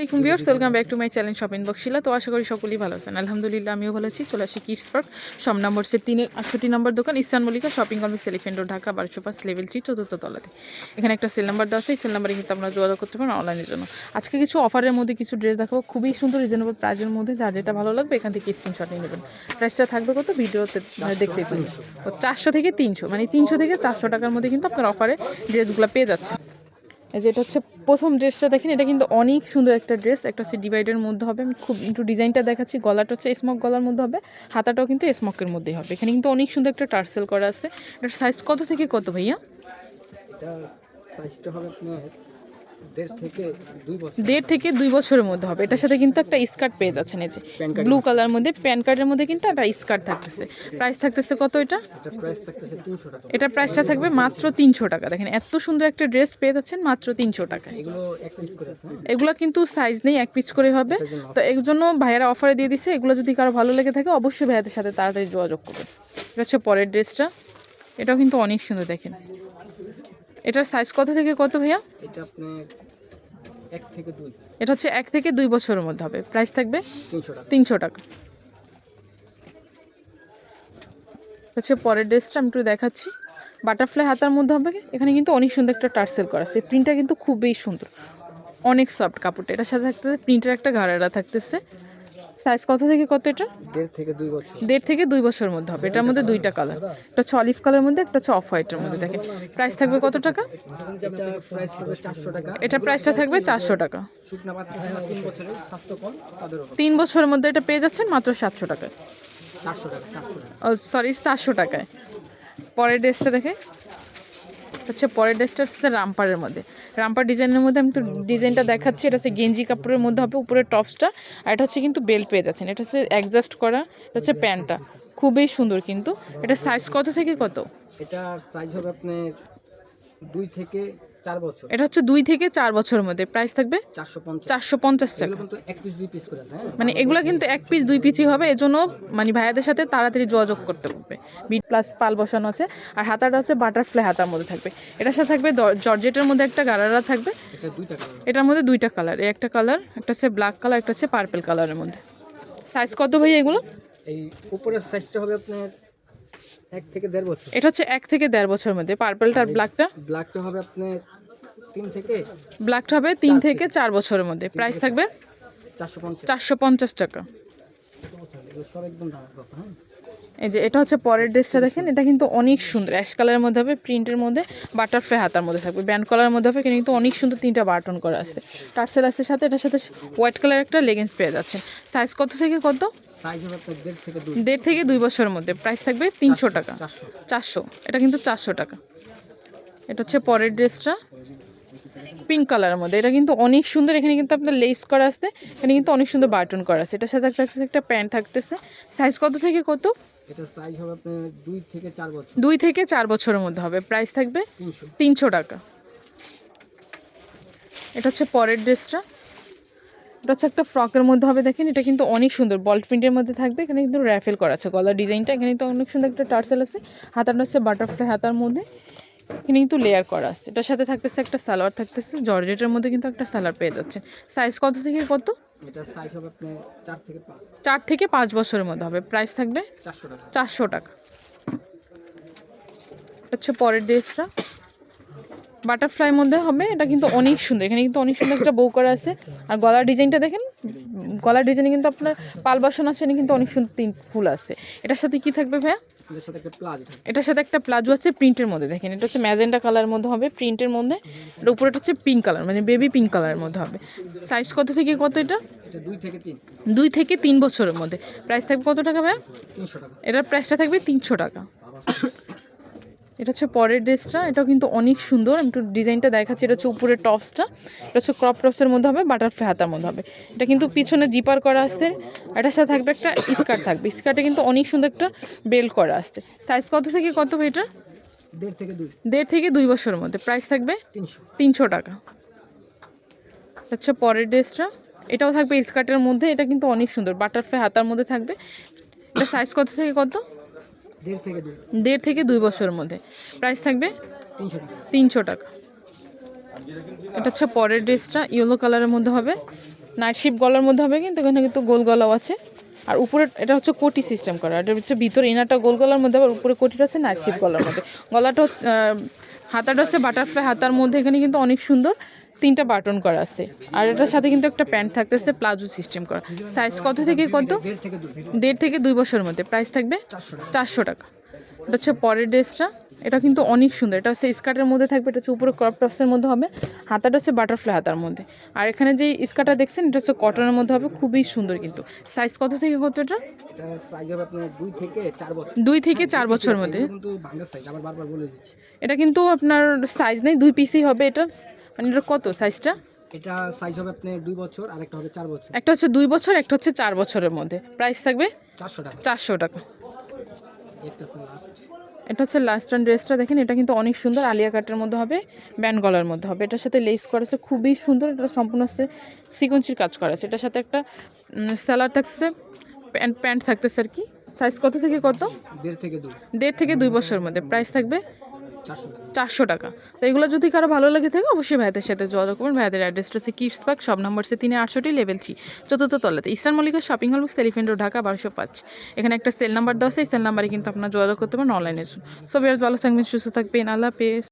আলাইকুম viewers, welcome back to my channel shopping বক্সিলা তো আশা করি সকলেই ভালো আছেন। আলহামদুলিল্লাহ, আমিও ভালো আছি। চলে আসি কিডস পার্ক সব নম্বর সে তিনের আটষট্টি নম্বর দোকান, Eastern Mallika Shopping Complex Elephant Road Dhaka, বারোশো পাঁচ লেভেল থ্রি চতুর্থ তলাতে। এখানে একটা সেল নাম্বার দেওয়া আছে, এই সেল নাম্বারে কিন্তু আপনারা যোগাযোগ করতে পারেন অনলাইনের জন্য। আজকে কিছু অফারের মধ্যে কিছু ড্রেস দেখাবো, খুবই সুন্দর রিজনেবল প্রাইজের মধ্যে। যার যেটা ভালো লাগবে, এখান থেকে স্ক্রিনশট নিয়ে নেবেন। প্রাইসটা থাকবে কত? ভিডিওতে মানে দেখতেই পাবেন ও চারশো থেকে তিনশো মানে তিনশো থেকে চারশো টাকার মধ্যে কিন্তু আপনার অফারে ড্রেসগুলো পেয়ে যাচ্ছে এই যে এটা হচ্ছে প্রথম ড্রেসটা দেখেন, এটা কিন্তু অনেক সুন্দর একটা ড্রেস। একটা হচ্ছে ডিভাইডের মধ্যে হবে। আমি খুব একটু ডিজাইনটা দেখাচ্ছি, গলাটা হচ্ছে স্মক গলার মধ্যে হবে, হাতাটাও কিন্তু স্মকের মধ্যেই হবে। এখানে কিন্তু অনেক সুন্দর একটা টার্সেল করা আছে। এটার সাইজ কত থেকে কত ভাইয়া? দেড় থেকে দুই বছরের মধ্যে হবে। এটার সাথে কিন্তু একটা স্কার্ট পেয়ে যাচ্ছেন এই যে ব্লু কালার মধ্যে। প্যান কার্ডের মধ্যে কিন্তু একটা স্কার্ট থাকতেছে। প্রাইস থাকতেছে কত এটা? এটা টাকা। প্রাইসটা থাকবে মাত্র তিনশো টাকা। দেখেন এত সুন্দর একটা ড্রেস পেয়ে যাচ্ছেন মাত্র তিনশো টাকায় এগুলো কিন্তু সাইজ নেই এক পিস করে হবে। তো এর জন্য ভাইয়ারা অফারে দিয়ে দিচ্ছে এগুলো যদি কারও ভালো লেগে থাকে অবশ্যই ভাইয়াদের সাথে তাড়াতাড়ি যোগাযোগ করবে এটা হচ্ছে পরের ড্রেসটা এটাও কিন্তু অনেক সুন্দর দেখেন। এটার সাইজ কত থেকে কত ভাইয়া? এটা আপনার এক থেকে দুই। এটা হচ্ছে এক থেকে দুই বছরের মধ্যে হবে। প্রাইস থাকবে তিনশো টাকা। তিনশো টাকা। হচ্ছে পরের ড্রেসটা আমি একটু দেখাচ্ছি। বাটারফ্লাই হাতার মধ্যে হবে। এখানে কিন্তু অনেক সুন্দর একটা টার্সেল করা আছে। প্রিন্টটা কিন্তু খুবই সুন্দর। অনেক সফট কাপড়টা। এটার সাথে থাকতেছে প্রিন্টের একটা ঘাড়ারা থাকতেছে। সাইজ কত থেকে কত এটা? দেড় থেকে দুই বছর। দেড় থেকে দুই বছরের মধ্যে হবে। এটার মধ্যে দুইটা কালার একটা হচ্ছে অলিভ কালার মধ্যে একটা হচ্ছে অফ হোয়াইটের মধ্যে দেখেন। প্রাইস থাকবে কত টাকা? এটা প্রাইসটা থাকবে চারশো টাকা। তিন বছরের মধ্যে এটা পেয়ে যাচ্ছেন মাত্র সাতশো টাকায়। সরি চারশো টাকায়। পরের ড্রেসটা দেখে হচ্ছে পরের ড্রেসটা হচ্ছে রামপারের মধ্যে। রামপার ডিজাইনের মধ্যে আমি তো ডিজাইনটা দেখাচ্ছি, এটা হচ্ছে গেঞ্জি কাপড়ের মধ্যে হবে উপরে টপসটা, আর এটা হচ্ছে কিন্তু বেল্ট পেয়ে যাচ্ছেন। এটা হচ্ছে অ্যাডজাস্ট করা, এটা হচ্ছে প্যান্টটা। খুবই সুন্দর কিন্তু। এটা সাইজ কত থেকে কত? এটা সাইজ হবে আপনার দুই থেকে চার বছর। এটা হচ্ছে দুই থেকে চার বছরের মধ্যে। প্রাইস থাকবে চারশো পঞ্চাশ। টাকা। এগুলো কিন্তু এক পিস দুই পিস করে আছে হ্যাঁ? মানে এগুলো কিন্তু এক পিস দুই পিসই হবে এজন্য মানে ভাইয়াদের সাথে তাড়াতাড়ি যোগাযোগ করতে পারবে বিট প্লাস পাল বসানো আছে আর হাতাটা হচ্ছে বাটারফ্লাই হাতার মধ্যে থাকবে। এটার সাথে থাকবে জর্জেটের মধ্যে একটা গারারা থাকবে। এটার মধ্যে দুইটা কালার একটা কালার একটা হচ্ছে ব্ল্যাক কালার একটা হচ্ছে পার্পেল কালারের মধ্যে। সাইজ কত ভাই এগুলো? এই উপরের সাইজটা হবে আপনার এক থেকে দেড় বছর। এটা হচ্ছে এক থেকে দেড় বছরের মধ্যে। পার্পলটা আর ব্ল্যাকটা ব্ল্যাকটা হবে আপনার তিন থেকে? ব্ল্যাকটা হবে তিন থেকে চার বছরের মধ্যে। প্রাইস থাকবে চারশো পঞ্চাশ। চারশো পঞ্চাশ টাকা। সব একদম দাম হ্যাঁ? এই যে এটা হচ্ছে পরের ড্রেসটা দেখেন এটা কিন্তু অনেক সুন্দর। অ্যাশ কালারের মধ্যে হবে প্রিন্টের মধ্যে বাটারফ্লাই হাতার মধ্যে থাকবে। ব্যান্ড কালারের মধ্যে হবে কিন্তু অনেক সুন্দর তিনটা বাটন করা আছে। টার্সেল আছে সাথে এটার সাথে হোয়াইট কালার একটা লেগিংস পেয়ে যাচ্ছেন। সাইজ কত থেকে কত? দেড় থেকে দুই। বছরের মধ্যে। প্রাইস থাকবে তিনশো টাকা। চারশো। এটা কিন্তু চারশো টাকা। এটা হচ্ছে পরের ড্রেসটা। পিঙ্ক কালারের মধ্যে। এটা কিন্তু অনেক সুন্দর এখানে কিন্তু আপনার লেস করা আছে এখানে কিন্তু অনেক সুন্দর বাটন করা আছে। এটার সাথে থাকতেছে একটা প্যান্ট থাকতেছে। সাইজ কত থেকে কত? সাইজ দুই থেকে চার বছরের মধ্যে হবে। প্রাইস থাকবে তিনশো। টাকা। এটা হচ্ছে পরের ড্রেসটা। এটা হচ্ছে একটা ফ্রকের মধ্যে হবে দেখেন। এটা কিন্তু অনেক সুন্দর। বল প্রিন্টের মধ্যে থাকবে। এখানে কিন্তু র্যাফেল করা আছে। গলার ডিজাইনটা এখানে কিন্তু অনেক সুন্দর একটা টার্সেল আছে। হাতাটা হচ্ছে বাটারফ্লাই হাতার মধ্যে। এখানে কিন্তু লেয়ার করা আছে। এটার সাথে থাকতেছে একটা সালোয়ার থাকতেছে জর্জেটের মধ্যে কিন্তু একটা সালোয়ার পেয়ে যাচ্ছে। সাইজ কত থেকে কত? চার থেকে পাঁচ। বছরের মধ্যে হবে। প্রাইস থাকবে চারশো টাকা। হচ্ছে পরের ড্রেসটা। বাটারফ্লাই মধ্যে হবে। এটা কিন্তু অনেক সুন্দর। এখানে কিন্তু অনেক সুন্দর একটা বউ করা আছে। আর গলার ডিজাইনটা দেখেন গলার ডিজাইনে কিন্তু আপনার পাল বসানো আছে কিন্তু অনেক সুন্দর তিন ফুল আছে। এটার সাথে কি থাকবে ভাইয়া? এটার সাথে একটা প্লাজ আছে প্রিন্টের মধ্যে দেখেন এটা হচ্ছে ম্যাজেন্ডা কালার মধ্যে হবে প্রিন্টের মধ্যে উপরেটা হচ্ছে পিঙ্ক কালার মানে বেবি পিঙ্ক কালারের মধ্যে হবে। সাইজ কত থেকে কত এটা? এটা দুই থেকে তিন। বছরের মধ্যে। প্রাইস থাকবে কত টাকা ভাই এটার প্রাইসটা থাকবে তিনশো টাকা। এটা হচ্ছে পরের ড্রেসটা এটাও কিন্তু অনেক সুন্দর আমি একটু ডিজাইনটা দেখাচ্ছি এটা হচ্ছে উপরের টপসটা এটা হচ্ছে ক্রপ টপসের মধ্যে হবে বাটারফ্লাই হাতার মধ্যে হবে। এটা কিন্তু পিছনে জিপার করা আসছে এটার সাথে থাকবে একটা স্কার্ট থাকবে স্কার্টে কিন্তু অনেক সুন্দর একটা বেল্ট করা আসছে সাইজ কত থেকে কত এটা? দেড় থেকে দুই। দেড় থেকে দুই বছরের মধ্যে প্রাইস থাকবে তিনশো। তিনশো টাকা। হচ্ছে পরের ড্রেসটা এটাও থাকবে স্কার্টের মধ্যে এটা কিন্তু অনেক সুন্দর বাটারফ্লাই হাতার মধ্যে থাকবে। এটা সাইজ কত থেকে কত? দেড় থেকে দুই। বছরের মধ্যে। প্রাইস থাকবে? তিনশো টাকা। এটা হচ্ছে পরের ড্রেসটা ইয়েলো কালারের মধ্যে হবে। নাইট শিপ গলার মধ্যে হবে কিন্তু এখানে কিন্তু গোল গলাও আছে। আর উপরে এটা হচ্ছে কোটি সিস্টেম করা। এটা হচ্ছে ভিতরে ইনারটা গোল গলার মধ্যে আবার উপরে কোটিটা হচ্ছে নাইট শিপ গলার মধ্যে। গলাটা হচ্ছে, হাতাটা হচ্ছে বাটারফ্লাই হাতার মধ্যে। এখানে কিন্তু অনেক সুন্দর তিনটা বাটন করা আছে। আর এটার সাথে কিন্তু একটা প্যান্ট থাকতেছে প্লাজো সিস্টেম করা। সাইজ কত থেকে কত? দেড় থেকে দুই বছর বছরের মধ্যে। প্রাইস থাকবে চারশো টাকা। এটা হচ্ছে পরের ড্রেসটা। এটা কিন্তু অনেক সুন্দর। এটা হচ্ছে স্কার্টের মধ্যে থাকবে এটা হচ্ছে উপরে ক্রপ টপসের মধ্যে হবে হাতাটা হচ্ছে বাটারফ্লাই হাতার মধ্যে। আর এখানে যে স্কার্টটা দেখছেন এটা হচ্ছে কটনের মধ্যে হবে খুবই সুন্দর কিন্তু। সাইজ কত থেকে কত এটা? দুই থেকে চার বছর। বছরের মধ্যে। এটা কিন্তু আপনার সাইজ নেই দুই পিসই হবে এটা। মানে এটা কত সাইজটা এটা সাইজ হবে আপনার দুই বছর আর একটা হবে চার বছর। একটা হচ্ছে দুই বছর একটা হচ্ছে চার বছরের মধ্যে। প্রাইস থাকবে চারশো টাকা। চারশো টাকা। এটা হচ্ছে লাস্ট অ্যান্ড ড্রেসটা দেখেন এটা কিন্তু অনেক সুন্দর আলিয়া কাটের মধ্যে হবে ব্যান্ড গলার মধ্যে হবে। এটার সাথে লেস করা আছে খুবই সুন্দর এটা সম্পূর্ণ হচ্ছে সিকোয়েন্সির কাজ করা আছে। এটার সাথে একটা স্যালার থাকছে প্যান্ট প্যান্ট থাকতেছে আর কি। সাইজ কত থেকে কত? দেড় থেকে দুই দেড় থেকে দুই বছরের মধ্যে। প্রাইস থাকবে চারশো টাকা। তো এগুলো যদি কারও ভালো লাগে থাকে, অবশ্যই ভাইদের সাথে যোগাযোগ করবেন। ভাইদের অ্যাড্রেসটা হচ্ছে কিপস পার্ক সব নম্বর সে তিনে আটশোটি লেভেল থ্রি চতুর্থ তলাতে। ইস্টার্ন মল্লিকা শপিং হল সেলিফেন্ট রোড ঢাকা বারোশো পাঁচ। এখানে একটা সেল নাম্বার দেওয়া আছে, এই সেল নাম্বারে কিন্তু আপনার যোগাযোগ করতে পারেন অনলাইনের সো বিয়ার ভালো থাকবেন, সুস্থ থাকবেন। আল্লাহ পেস